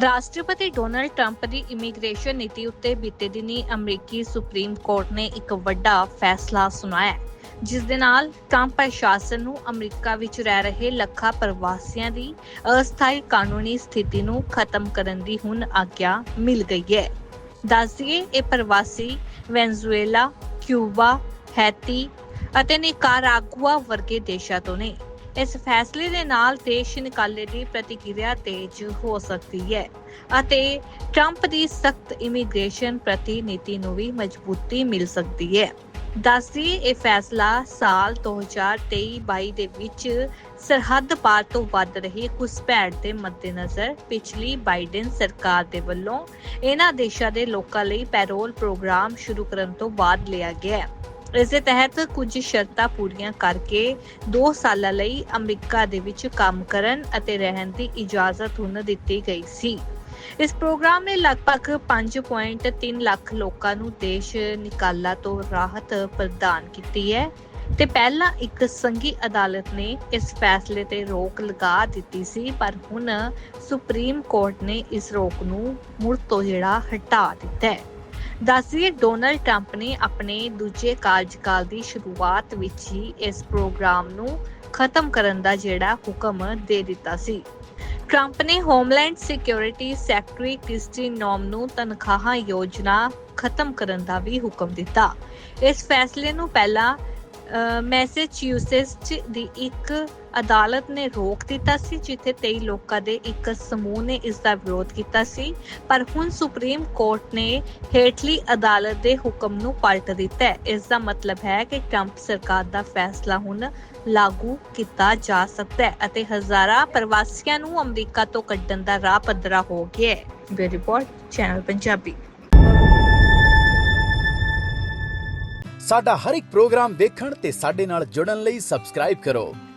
ਰਾਸ਼ਟਰਪਤੀ Donald Trump ਦੀ immigration ਨੀਤੀ ਉੱਤੇ ਬੀਤੇ ਦਿਨੀ ਅਮਰੀਕੀ ਸੁਪਰੀਮ ਕੋਰਟ ਨੇ ਇੱਕ ਵੱਡਾ ਫੈਸਲਾ ਸੁਣਾਇਆ ਜਿਸ ਦੇ ਨਾਲ ਟਰੰਪ ਪ੍ਰਸ਼ਾਸਨ ਨੂੰ ਅਮਰੀਕਾ ਵਿੱਚ ਰਹਿ ਰਹੇ ਲੱਖਾਂ ਪ੍ਰਵਾਸੀਆਂ ਦੀ ਅਸਥਾਈ ਕਾਨੂੰਨੀ ਸਥਿਤੀ ਨੂੰ ਖਤਮ ਕਰਨ ਦੀ ਹੁਣ ਆਗਿਆ ਮਿਲ ਗਈ ਹੈ। ਦੱਸਦੀਏ, ਇਹ ਪ੍ਰਵਾਸੀ ਵੈਨਜ਼ੂਏਲਾ, ਕਿਊਬਾ, ਹੈਤੀ ਅਤੇ ਨਿਕਾਰਾਗੁਆ ਵਰਗੇ ਦੇਸ਼ਾਂ ਤੋਂ ਨੇ। ਇਸ ਫੈਸਲੇ ਦੇ ਨਾਲ ਦੇਸ਼ ਨਿਕਾਲੇ ਦੀ ਪ੍ਰਤੀਕਿਰਿਆ ਤੇਜ਼ ਹੋ ਸਕਦੀ ਹੈ ਅਤੇ ਟਰੰਪ ਦੀ ਸਖਤ ਇਮੀਗ੍ਰੇਸ਼ਨ ਪ੍ਰਤੀ ਨੀਤੀ ਨੂੰ ਵੀ ਮਜ਼ਬੂਤੀ ਮਿਲ ਸਕਦੀ ਹੈ। ਦੱਸਦੀ ਇਹ ਫੈਸਲਾ ਸਾਲ 2023-22 ਦੇ ਵਿੱਚ ਸਰਹੱਦ ਪਾਰ ਤੋਂ ਵੱਧ ਰਹੀ ਘੁਸਪੈਠ ਦੇ ਮੱਦੇਨਜ਼ਰ ਪਿਛਲੀ ਬਾਈਡਨ ਸਰਕਾਰ ਦੇ ਵੱਲੋਂ ਇਹਨਾਂ ਦੇਸ਼ਾਂ ਦੇ ਲੋਕਾਂ ਲਈ ਪੈਰੋਲ ਪ੍ਰੋਗਰਾਮ ਸ਼ੁਰੂ ਕਰਨ ਤੋਂ ਬਾਅਦ ਲਿਆ ਗਿਆ। ਹੈ ਇਸ ਦੇ ਤਹਿਤ ਕੁਝ ਸ਼ਰਤਾਂ ਪੂਰੀਆਂ ਕਰਕੇ 2 ਸਾਲਾਂ ਲਈ ਅਮਰੀਕਾ ਦੇ ਵਿੱਚ ਕੰਮ ਕਰਨ ਅਤੇ ਰਹਿਣ ਦੀ ਇਜਾਜ਼ਤ ਹੁਣ ਦਿੱਤੀ ਗਈ ਸੀ। ਇਸ ਪ੍ਰੋਗਰਾਮ ਨੇ ਲਗਭਗ 5.3 ਲੱਖ ਲੋਕਾਂ ਨੂੰ ਦੇਸ਼ ਨਿਕਾਲਾ ਤੋਂ ਰਾਹਤ ਪ੍ਰਦਾਨ ਕੀਤੀ ਹੈ ਤੇ ਪਹਿਲਾਂ ਇੱਕ ਸੰਘੀ ਅਦਾਲਤ ਨੇ ਇਸ ਫੈਸਲੇ ਤੇ ਰੋਕ ਲਗਾ ਦਿੱਤੀ ਸੀ, ਪਰ ਹੁਣ ਸੁਪਰੀਮ ਕੋਰਟ ਨੇ ਇਸ ਰੋਕ ਨੂੰ ਮੁੜ ਤੋਂ ਜਿਹੜਾ ਹਟਾ ਦਿੱਤਾ ਹੈ। ਦੱਸੀਏ ਡੋਨਲਡ ਟਰੰਪ ਨੇ ਆਪਣੇ ਦੂਜੇ ਕਾਰਜਕਾਲ ਦੀ ਸ਼ੁਰੂਆਤ ਵਿੱਚ ਹੀ ਇਸ ਪ੍ਰੋਗਰਾਮ ਨੂੰ ਖਤਮ ਕਰਨ ਦਾ ਜਿਹੜਾ ਹੁਕਮ ਦੇ ਦਿੱਤਾ ਸੀ। ਟਰੰਪ ਨੇ homeland security secretary Kristi Noem ਨੂੰ ਤਨਖਾਹਾਂ ਯੋਜਨਾ ਖਤਮ ਕਰਨ ਦਾ ਵੀ ਹੁਕਮ ਦਿੱਤਾ। ਇਸ ਫੈਸਲੇ ਨੂੰ ਪਹਿਲਾਂ ਮੈਸੇਚਿਊਸੇਟਸ ਦੀ ਇੱਕ ਅਦਾਲਤ ਨੇ ਰੋਕ ਦਿੱਤਾ ਸੀ, ਜਿੱਥੇ 23 ਲੋਕਾਂ ਦੇ ਇੱਕ ਸਮੂਹ ਨੇ ਇਸ ਦਾ ਵਿਰੋਧ ਕੀਤਾ ਸੀ। ਪਰ ਹੁਣ ਸੁਪਰੀਮ ਕੋਰਟ ਨੇ ਹੇਠਲੀ ਅਦਾਲਤ ਦੇ ਹੁਕਮ ਨੂੰ ਪਲਟ ਦਿੱਤਾ ਹੈ। ਇਸ ਦਾ ਮਤਲਬ ਹੈ ਕਿ ਟਰੰਪ ਸਰਕਾਰ ਦਾ ਫੈਸਲਾ ਹੁਣ ਲਾਗੂ ਕੀਤਾ ਜਾ ਸਕਦਾ ਹੈ ਅਤੇ ਹਜ਼ਾਰਾਂ ਪ੍ਰਵਾਸੀਆਂ ਨੂੰ ਅਮਰੀਕਾ ਤੋਂ ਕੱਢਣ ਦਾ ਰਾਹ ਪੱਧਰਾ ਹੋ ਗਿਆ ਹੈ। ਬੀ ਰਿਪੋਰਟ, ਚੈਨਲ ਪੰਜਾਬੀ। ਸਾਡਾ ਹਰ ਇੱਕ ਪ੍ਰੋਗਰਾਮ ਦੇਖਣ ਤੇ ਸਾਡੇ ਨਾਲ ਜੁੜਨ ਲਈ ਸਬਸਕ੍ਰਾਈਬ ਕਰੋ।